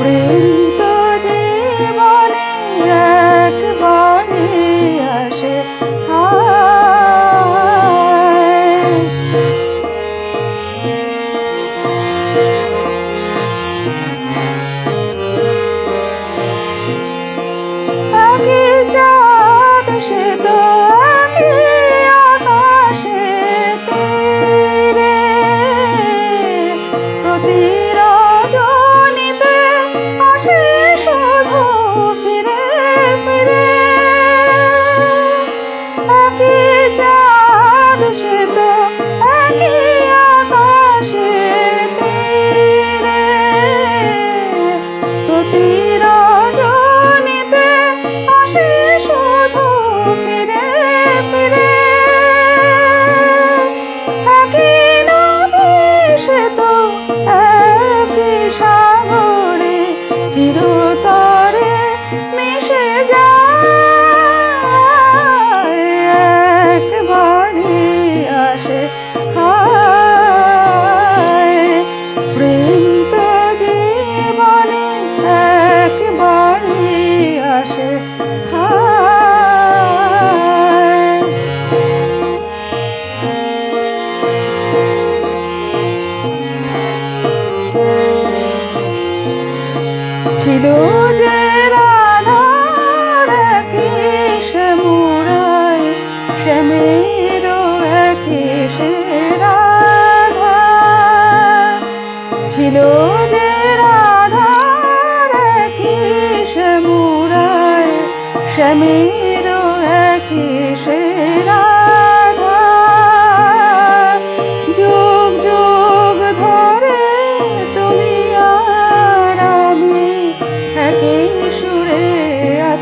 প্রেম তো জীবনে একবারে আসে চাঁদ সে তো আকাশের তীরে প্রতি ছিল যে রাধার একই শ্যামুরাই শ্যামের একই সে রাধা। ছিল যে রাধার একই শ্যামুরাই শ্যামের একই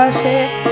হাসে